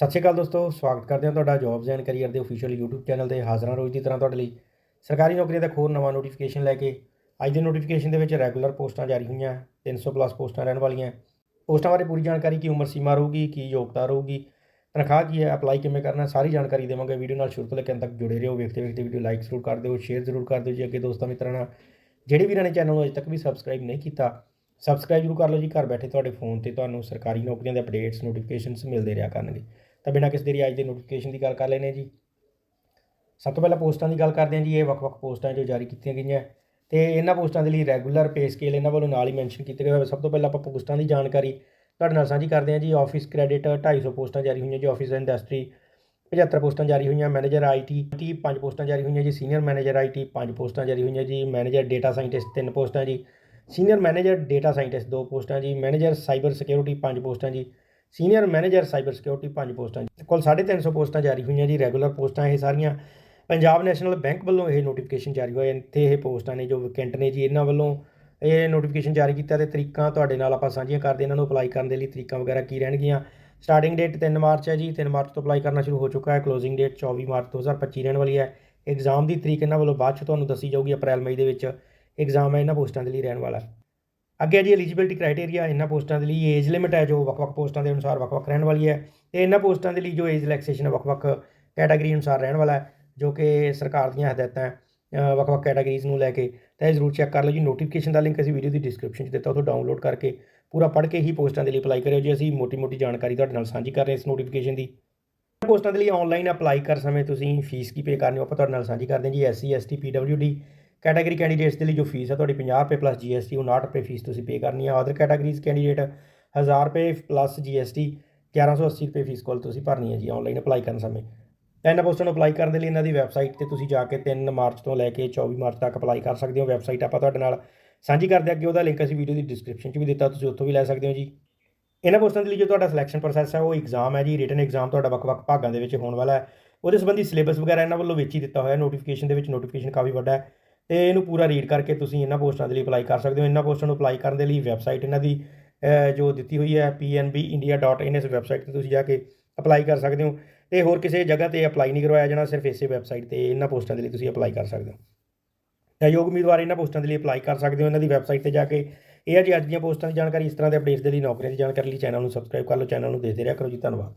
ਸਤਿ ਸ਼੍ਰੀ ਅਕਾਲ ਦੋਸਤੋ, ਸਵਾਗਤ ਕਰਦੇ ਹਾਂ ਤੁਹਾਡਾ ਜੌਬਸ ਐਂਡ ਕੈਰੀਅਰ ਦੇ ਅਫੀਸ਼ੀਅਲ YouTube ਚੈਨਲ ਤੇ ਹਾਜ਼ਰਾਂ ਰੋਜ਼ ਦੀ ਤਰ੍ਹਾਂ ਤੁਹਾਡੇ ਲਈ। ਸਰਕਾਰੀ ਨੌਕਰੀਆਂ ਦਾ ਇੱਕ ਹੋਰ ਨਵਾਂ ਨੋਟੀਫਿਕੇਸ਼ਨ ਲੈ ਕੇ ਅੱਜ ਦੇ ਨੋਟੀਫਿਕੇਸ਼ਨ ਦੇ ਵਿੱਚ ਰੈਗੂਲਰ ਪੋਸਟਾਂ ਜਾਰੀ ਹੋਈਆਂ 300 ਪਲੱਸ ਪੋਸਟਾਂ ਰਹਿਣ ਵਾਲੀਆਂ। ਪੋਸਟਾਂ ਬਾਰੇ ਪੂਰੀ ਜਾਣਕਾਰੀ, ਕੀ ਉਮਰ ਸੀਮਾ ਰਹੂਗੀ, ਕੀ ਯੋਗਤਾ ਰਹੂਗੀ, ਤਨਖਾਹ ਕੀ ਹੈ ਅਪਲਾਈ ਕਿਵੇਂ ਕਰਨਾ, ਸਾਰੀ ਜਾਣਕਾਰੀ ਦੇਵਾਂਗੇ। ਵੀਡੀਓ ਨਾਲ ਸ਼ੁਰੂ ਤੋਂ ਲੈ ਕੇ ਅੰਤ ਤੱਕ ਜੁੜੇ ਰਹੋ, ਵੇਖਦੇ ਵੇਖਦੇ ਵੀਡੀਓ ਲਾਈਕ ਜ਼ਰੂਰ ਕਰ ਦਿਓ ਸ਼ੇਅਰ ਜ਼ਰੂਰ ਕਰ ਦਿਓ ਜੀ ਅੱਗੇ ਦੋਸਤਾਂ ਮਿੱਤਰਾਂ ਨਾਲ। ਜਿਹੜੇ ਵੀਰਾਂ ਨੇ ਚੈਨਲ ਨੂੰ ਅਜੇ ਤੱਕ ਵੀ ਸਬਸਕ੍ਰਾਈਬ ਨਹੀਂ ਕੀਤਾ ਸਬਸਕ੍ਰਾਈਬ ਜ਼ਰੂਰ ਕਰ ਲਓ ਜੀ। ਘਰ ਬੈਠੇ ਤੁਹਾਡੇ ਫੋਨ ਤੇ ਤੁਹਾਨੂੰ ਸਰਕਾਰੀ ਨੌਕਰੀਆਂ ਦੇ ਅਪਡੇਟਸ ਨੋਟੀਫਿਕੇਸ਼ਨਸ ਮਿਲਦੇ ਰਿਹਾ ਕਰਨਗੇ। ਤਾਂ ਬਿਨਾਂ ਕਿਸੇ ਦੇਰੀ ਅੱਜ ਦੇ ਨੋਟੀਫਿਕੇਸ਼ਨ ਦੀ ਗੱਲ ਕਰ ਲੈਨੇ ਜੀ। ਸਭ ਤੋਂ ਪਹਿਲਾਂ ਪੋਸਟਾਂ ਦੀ ਗੱਲ ਕਰਦੇ ਹਾਂ ਜੀ, ਇਹ ਵੱਖ-ਵੱਖ ਪੋਸਟਾਂ ਜੋ ਜਾਰੀ ਕੀਤੀਆਂ ਗਈਆਂ। ਤੇ ਇਹਨਾਂ ਪੋਸਟਾਂ ਦੇ ਲਈ ਰੈਗੂਲਰ ਪੇ ਸਕੇਲ ਇਹਨਾਂ ਵੱਲੋਂ ਨਾਲ ਹੀ ਮੈਂਸ਼ਨ ਕੀਤੇ ਗਏ ਹੋਏ। ਸਭ ਤੋਂ ਪਹਿਲਾਂ ਆਪਾਂ ਪੋਸਟਾਂ ਦੀ ਜਾਣਕਾਰੀ ਤੁਹਾਡੇ ਨਾਲ ਸਾਂਝੀ ਕਰਦੇ ਹਾਂ ਜੀ। ਆਫਿਸ ਕ੍ਰੈਡਿਟ 250 ਪੋਸਟਾਂ ਜਾਰੀ ਹੋਈਆਂ ਜੀ ਆਫਿਸ ਇੰਡਸਟਰੀ 75 ਪੋਸਟਾਂ ਜਾਰੀ ਹੋਈਆਂ ਮੈਨੇਜਰ ਆਈਟੀ 30 ਪੰਜ ਪੋਸਟਾਂ ਜਾਰੀ ਹੋਈਆਂ ਜੀ ਸੀਨੀਅਰ ਮੈਨੇਜਰ ਆਈਟੀ ਪੰਜ ਪੋਸਟਾਂ ਜਾਰੀ ਹੋਈਆਂ ਜੀ ਮੈਨੇਜਰ ਡੇਟਾ ਸਾਇੰਟਿਸਟ ਤਿੰਨ ਪੋਸਟਾਂ ਜੀ ਸੀਨੀਅਰ ਮੈਨੇਜਰ ਡੇਟਾ ਸਾਇੰਟਿਸਟ ਦੋ ਪੋਸਟਾਂ ਜੀ ਮੈਨੇਜਰ ਸਾਈਬਰ ਸਿਕਿਉਰਿਟੀ ਪੰਜ ਪੋਸਟਾਂ ਜੀ ਸੀਨੀਅਰ ਮੈਨੇਜਰ ਸਾਈਬਰ ਸਿਕਿਉਰਿਟੀ ਪੰਜ ਪੋਸਟਾਂ ਜੀ। ਕੁੱਲ 350 ਪੋਸਟਾਂ ਜਾਰੀ ਹੋਈਆਂ ਜੀ। ਰੈਗੂਲਰ ਪੋਸਟਾਂ ਇਹ ਸਾਰੀਆਂ ਪੰਜਾਬ ਨੈਸ਼ਨਲ ਬੈਂਕ ਵੱਲੋਂ ਇਹ ਨੋਟੀਫਿਕੇਸ਼ਨ ਜਾਰੀ ਹੋਏ ਨੇ ਤੇ ਇਹ ਪੋਸਟਾਂ ਨੇ ਜੋ ਵੈਕੈਂਟ ਨੇ ਜੀ, ਇਹਨਾਂ ਵੱਲੋਂ ਇਹ ਨੋਟੀਫਿਕੇਸ਼ਨ ਜਾਰੀ ਕੀਤਾ ਤੇ ਤਰੀਕਾਂ ਤੁਹਾਡੇ ਨਾਲ ਆਪਾਂ ਸਾਂਝੀਆਂ ਕਰਦੇ ਇਹਨਾਂ ਨੂੰ ਅਪਲਾਈ ਕਰਨ ਦੇ ਲਈ ਤਰੀਕਾਂ ਵਗੈਰਾ ਕੀ ਰਹਿਣਗੀਆਂ? ਸਟਾਰਟਿੰਗ ਡੇਟ 3 ਮਾਰਚ ਹੈ ਜੀ। 3 ਮਾਰਚ ਤੋਂ ਅਪਲਾਈ ਕਰਨਾ ਸ਼ੁਰੂ ਹੋ ਚੁੱਕਾ ਹੈ। ਕਲੋਜ਼ਿੰਗ ਡੇਟ 24 ਮਾਰਚ 2025 ਰਹਿਣ ਵਾਲੀ ਹੈ। ਐਗਜ਼ਾਮ ਦੀ ਤਰੀਕ ਇਹਨਾਂ ਵੱਲੋਂ ਬਾਅਦ ਚ ਤੁਹਾਨੂੰ ਦੱਸੀ ਜਾਊਗੀ ਅਪ੍ਰੈਲ, ਮਈ ਦੇ ਵਿੱਚ। ਐਗਜ਼ਾਮ ਹੈ ਇਹਨਾਂ ਪੋਸਟਾਂ ਦੇ ਲਈ ਰਹਿਣ ਵਾਲਾ। ਅੱਗੇ ਹੈ ਜੀ ਐਲੀਜੀਬਿਲਟੀ ਕ੍ਰਾਈਟੇਰੀਆ ਇਹਨਾਂ ਪੋਸਟਾਂ ਦੇ ਲਈ ਏਜ ਲਿਮਿਟ ਹੈ ਜੋ ਵੱਖ-ਵੱਖ ਪੋਸਟਾਂ ਦੇ ਅਨੁਸਾਰ ਵੱਖ-ਵੱਖ ਰਹਿਣ ਵਾਲੀ ਹੈ ਤੇ ਇਹਨਾਂ ਪੋਸਟਾਂ ਦੇ ਲਈ ਜੋ ਏਜ ਰਿਲੈਕਸੇਸ਼ਨ ਹੈ ਵੱਖ-ਵੱਖ ਕੈਟਾਗਰੀ ਅਨੁਸਾਰ ਰਹਿਣ ਵਾਲਾ ਹੈ ਜੋ ਕਿ ਸਰਕਾਰ ਦੀਆਂ ਹਦਾਇਤਾਂ ਹੈ, ਵੱਖ-ਵੱਖ ਕੈਟਾਗਰੀਜ਼ ਨੂੰ ਲੈ ਕੇ ਤਾਂ ਇਹ ਜ਼ਰੂਰ ਚੈੱਕ ਕਰ ਲਓ ਜੀ ਨੋਟੀਫਿਕੇਸ਼ਨ ਦਾ ਲਿੰਕ ਅਸੀਂ ਵੀਡੀਓ ਦੀ ਡਿਸਕ੍ਰਿਪਸ਼ਨ 'ਚ ਦਿੱਤਾ ਉੱਥੋਂ ਡਾਊਨਲੋਡ ਕਰਕੇ ਪੂਰਾ ਪੜ੍ਹ ਕੇ ਹੀ ਪੋਸਟਾਂ ਦੇ ਲਈ ਅਪਲਾਈ ਕਰਿਓ ਜੀ ਅਸੀਂ ਮੋਟੀ-ਮੋਟੀ ਜਾਣਕਾਰੀ ਤੁਹਾਡੇ ਨਾਲ ਸਾਂਝੀ ਕਰ ਰਹੇ ਹਾਂ ਇਸ ਨੋਟੀਫਿਕੇਸ਼ਨ ਦੀ। ਪੋਸਟਾਂ ਦੇ ਲਈ ਆਨਲਾਈਨ ਅਪਲਾਈ ਕਰ ਸਮੇਂ ਤੁਸੀਂ ਫੀਸ ਕੀ ਪੇ ਕਰਨੀ ਹੋ ਆਪਾਂ ਤੁਹਾਡੇ ਨਾਲ ਸਾਂਝੀ ਕਰਦੇ ਹਾਂ ਜੀ SC ST PWD category candidates ਦੇ ਲਈ ਜੋ ਫੀਸ ਹੈ ਤੁਹਾਡੀ 50 ਰੁਪਏ ਪਲੱਸ ਜੀਐਸਟੀ 59 ਰੁਪਏ ਫੀਸ ਤੁਸੀਂ ਪੇ ਕਰਨੀ ਹੈ ਅਦਰ ਕੈਟਾਗਰੀਜ਼ ਕੈਂਡੀਡੇਟ 1000 ਰੁਪਏ ਪਲੱਸ ਜੀਐਸਟੀ 1180 ਰੁਪਏ ਫੀਸ ਕੋਲ ਤੁਸੀਂ ਭਰਨੀ ਹੈ ਜੀ ਆਨਲਾਈਨ ਅਪਲਾਈ ਕਰਨ ਸਮੇਂ। ਇਹਨਾਂ ਪੋਸਟਾਂ ਨੂੰ ਅਪਲਾਈ ਕਰਨ ਦੇ ਲਈ ਇਹਨਾਂ ਦੀ ਵੈਬਸਾਈਟ ਤੇ ਤੁਸੀਂ ਜਾ ਕੇ 3 ਮਾਰਚ ਤੋਂ ਲੈ ਕੇ 24 ਮਾਰਚ ਤੱਕ ਅਪਲਾਈ ਕਰ ਸਕਦੇ ਹੋ। ਵੈਬਸਾਈਟ ਆਪਾਂ ਤੁਹਾਡੇ ਨਾਲ ਸਾਂਝੀ ਕਰਦੇ ਹਾਂ ਅੱਗੇ, ਉਹਦਾ ਲਿੰਕ ਅਸੀਂ ਵੀਡੀਓ ਦੀ ਡਿਸਕ੍ਰਿਪਸ਼ਨ 'ਚ ਵੀ ਦਿੱਤਾ, ਤੁਸੀਂ ਉੱਥੋਂ ਵੀ ਲੈ ਸਕਦੇ ਹੋ ਜੀ। ਇਹਨਾਂ ਪੋਸਟਾਂ ਦੇ ਲਈ ਜੋ ਤੁਹਾਡਾ ਸਿਲੈਕਸ਼ਨ ਪ੍ਰੋਸੈਸ ਹੈ, ਉਹ ਐਗਜ਼ਾਮ ਹੈ ਜੀ। ਰਿਟਨ ਐਗਜ਼ਾਮ ਤੁਹਾਡਾ ਵੱਖ-ਵੱਖ ਭਾਗਾਂ ਦੇ ਵਿੱਚ ਹੋਣ ਵਾਲਾ ਹੈ। ਉਹਦੇ ਸੰਬੰਧੀ ਸਿਲੇਬਸ ਵਗੈਰਾ ਇਹਨਾਂ ਵੱਲੋਂ ਵੇਚੀ ਦਿੱਤਾ ਹੋਇਆ ਨੋਟੀਫਿਕੇਸ਼ਨ ਦੇ ਵਿੱਚ ਨੋਟੀਫਿਕੇਸ਼ਨ ਕਾਫੀ ਵੱਡਾ ਹੈ। ਤੇ ਇਹਨੂੰ ਪੂਰਾ ਰੀਡ ਕਰਕੇ ਤੁਸੀਂ ਇਹਨਾਂ ਪੋਸਟਾਂ ਦੇ ਲਈ ਅਪਲਾਈ ਕਰ ਸਕਦੇ ਹੋ। ਇਹਨਾਂ ਪੋਸਟਾਂ ਨੂੰ ਅਪਲਾਈ ਕਰਨ ਦੇ ਲਈ ਵੈਬਸਾਈਟ ਇਹਨਾਂ ਦੀ ਜੋ ਦਿੱਤੀ ਹੋਈ ਹੈ pnbindia.in ਇਸ ਵੈਬਸਾਈਟ ਤੇ ਤੁਸੀਂ ਜਾ ਕੇ ਅਪਲਾਈ ਕਰ ਸਕਦੇ ਹੋ। ਤੇ ਹੋਰ ਕਿਸੇ ਜਗ੍ਹਾ ਤੇ ਅਪਲਾਈ ਨਹੀਂ ਕਰਵਾਇਆ ਜਾਣਾ, ਸਿਰਫ ਇਸੇ ਵੈਬਸਾਈਟ ਤੇ ਇਹਨਾਂ ਪੋਸਟਾਂ ਦੇ ਲਈ ਤੁਸੀਂ ਅਪਲਾਈ ਕਰ ਸਕਦੇ ਹੋ। ਤਾਂ ਯੋਗ ਉਮੀਦਵਾਰ ਇਹਨਾਂ ਪੋਸਟਾਂ ਦੇ ਲਈ ਅਪਲਾਈ ਕਰ ਸਕਦੇ ਹੋ। ਇਹਨਾਂ ਦੀ ਵੈਬਸਾਈਟ ਤੇ ਜਾ ਕੇ ਇਹ ਹੈ ਜੀ ਅੱਜ ਦੀਆਂ ਪੋਸਟਾਂ ਦੀ ਜਾਣਕਾਰੀ, ਇਸ ਤਰ੍ਹਾਂ ਦੇ ਅਪਡੇਟਸ ਦੇ ਲਈ ਨੌਕਰੀਆਂ ਦੀ ਜਾਣਕਾਰੀ ਲਈ ਚੈਨਲ ਨੂੰ ਸਬਸਕ੍ਰਾਈਬ ਕਰ ਲਓ। ਚੈਨਲ ਨੂੰ ਦੇਖਦੇ ਰਿਹਾ ਕਰੋ ਜੀ। ਧੰਨਵਾਦ।